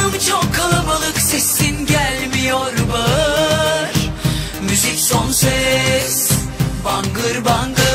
Canım çok kalabalık sesin gelmiyor bağır. Müzik son ses Bangır bangır.